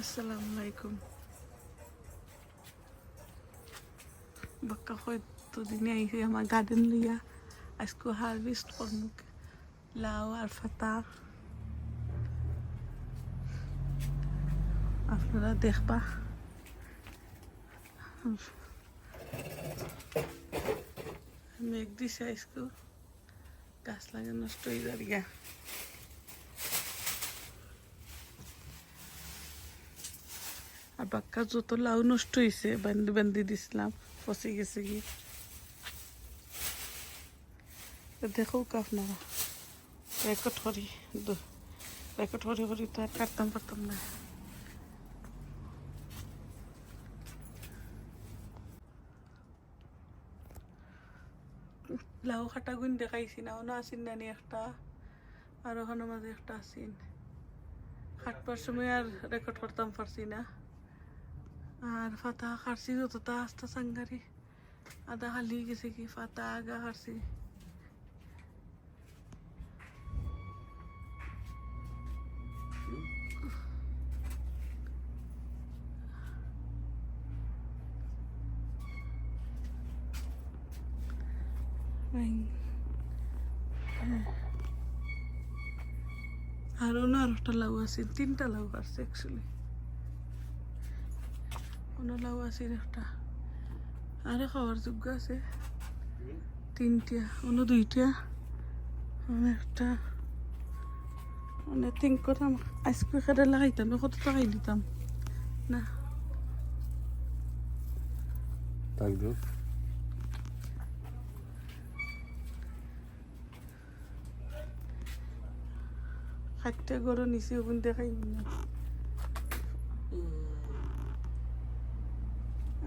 আসসালামু আলাইকুম। বাক্কা হয়তো দিনে আইসি আমার গার্ডেন লইয়া। আজকে হারভেস্ট করব লাউ আর ফাতা আপনারা দেখবা। মেঘ দিছে আজকে। গাছ লাগে নষ্ট হয়ে যাবে আর বাক্কা যত লাউ নষ্ট হয়েছে বান্ধি বান্ধি দিছিলাম, পচে গেছে কি দেখো কাটতাম লাউ খাটা গুণ দেখাইছি না অন্য আসিন নানি একটা, আর ওখানে মাঝে একটা আসিন খাটবার সময় আর রেকর্ড করতাম পারছি না। আর ফাতা খারছি যতটা আস্তা সাঙ্গারি আদা খালি গেছে কি ফাতা আগা খারছি আরও না আর একটা লাউ আছে তিনটা লাউ আছে অ্যাকচুয়ালি কোনো লাউ আছে একটা আরে খাওয়ার যোগ্য আছে। তিনটা অন্য দুইটা একটা মানে থিঙ্ক করতাম আজকে খেতে লাগাইতাম কত টাকাই দিতাম। না। Tak do. খাইতে গরু নিচে ওগুন দেখাই না।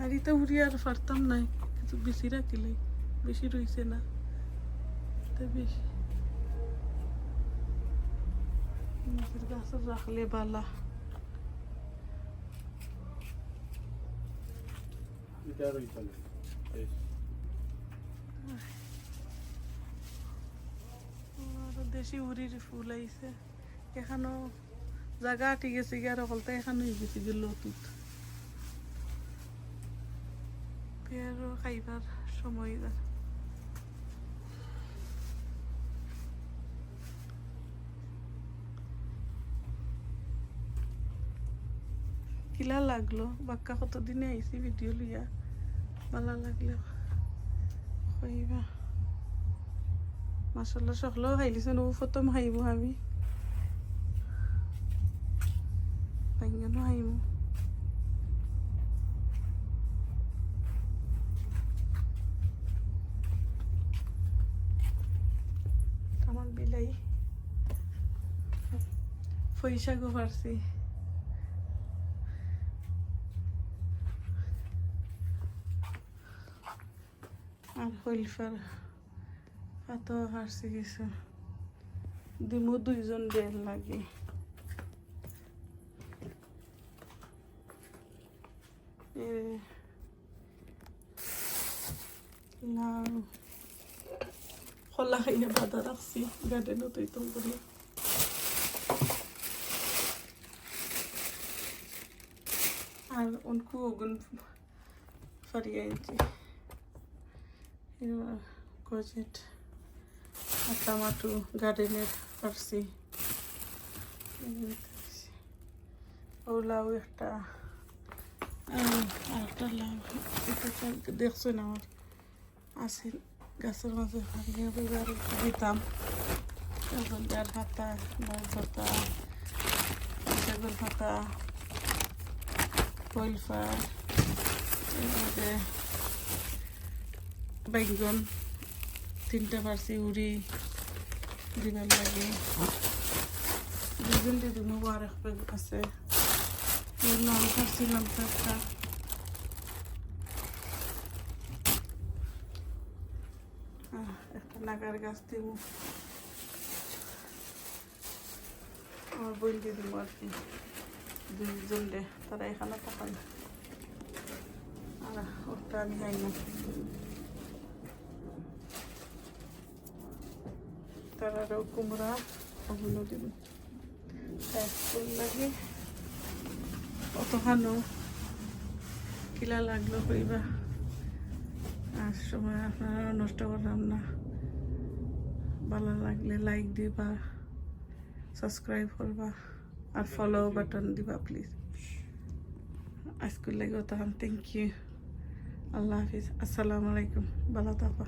আর এটা উড়ি আর পারতাম নাই কিন্তু বেশি রাখিলে বেশি রইছে না। তা বেশি। নিজের গাছ রাখলে বালা। দেশি উড়ির ফুল আইছে। এখানো জায়গা ঠিক আছে গিয়ে আর অকলতে এখানো গেছে গিয়ে লতুত পেয়ারও খাইবার সময় কিলা লাগল বাক্কা কতদিনে আইসি ভিডিও লিয়া ভালো লাগল কইবা মাসাল্লাহ সকলেও খাইলিছেন ও প্রথম খাইব আমি বাইঙ্গানো খাইব পয়সাগো পারছি আর হইলফার এত হারছি কিছু দিমু দুইজন বেল লাগে লাউ খোলা খাইয়ে বাধা রাখছি গার্ডেনও তৈতম করি আর ফারিয়ে আনছি এবার গজেট আর টমাটো গার্ডেনের পারছি ও লাউ একটা আহ, আর একটা লাউ এটা কালকে দেখছ না আমার আছে গাছের মাঝে এবার দিতাম তখন যার হাতা লাউ পাতা পাতা কইল ফার এর মধ্যে বাইগন তিনটা পারছি উড়ি দিবার লাগে। দুজন দিদি মুবারক বেগ আছে। এই লাল পারছিলাম তো একটা আহ, একটা নাগার গাছ দিব। আমার বোন দিয়ে দিব আর কি। দে তারা এখানে থাকান। আর ওটা আমি যাই না। তারারও কুমড়া ওগুলো দিব ফুল লাগে। অতখানো কিলা লাগল কইবা। আর সময় আপনারা নষ্ট করলাম না। ভালো লাগলে লাইক দিবা সাবস্ক্রাইব করবা। আর ফলো বাটন দিবা প্লিজ আজকের লাগে তখন থ্যাংক ইউ আল্লাহ হাফিজ আসসালামু আলাইকুম ভালো থাকা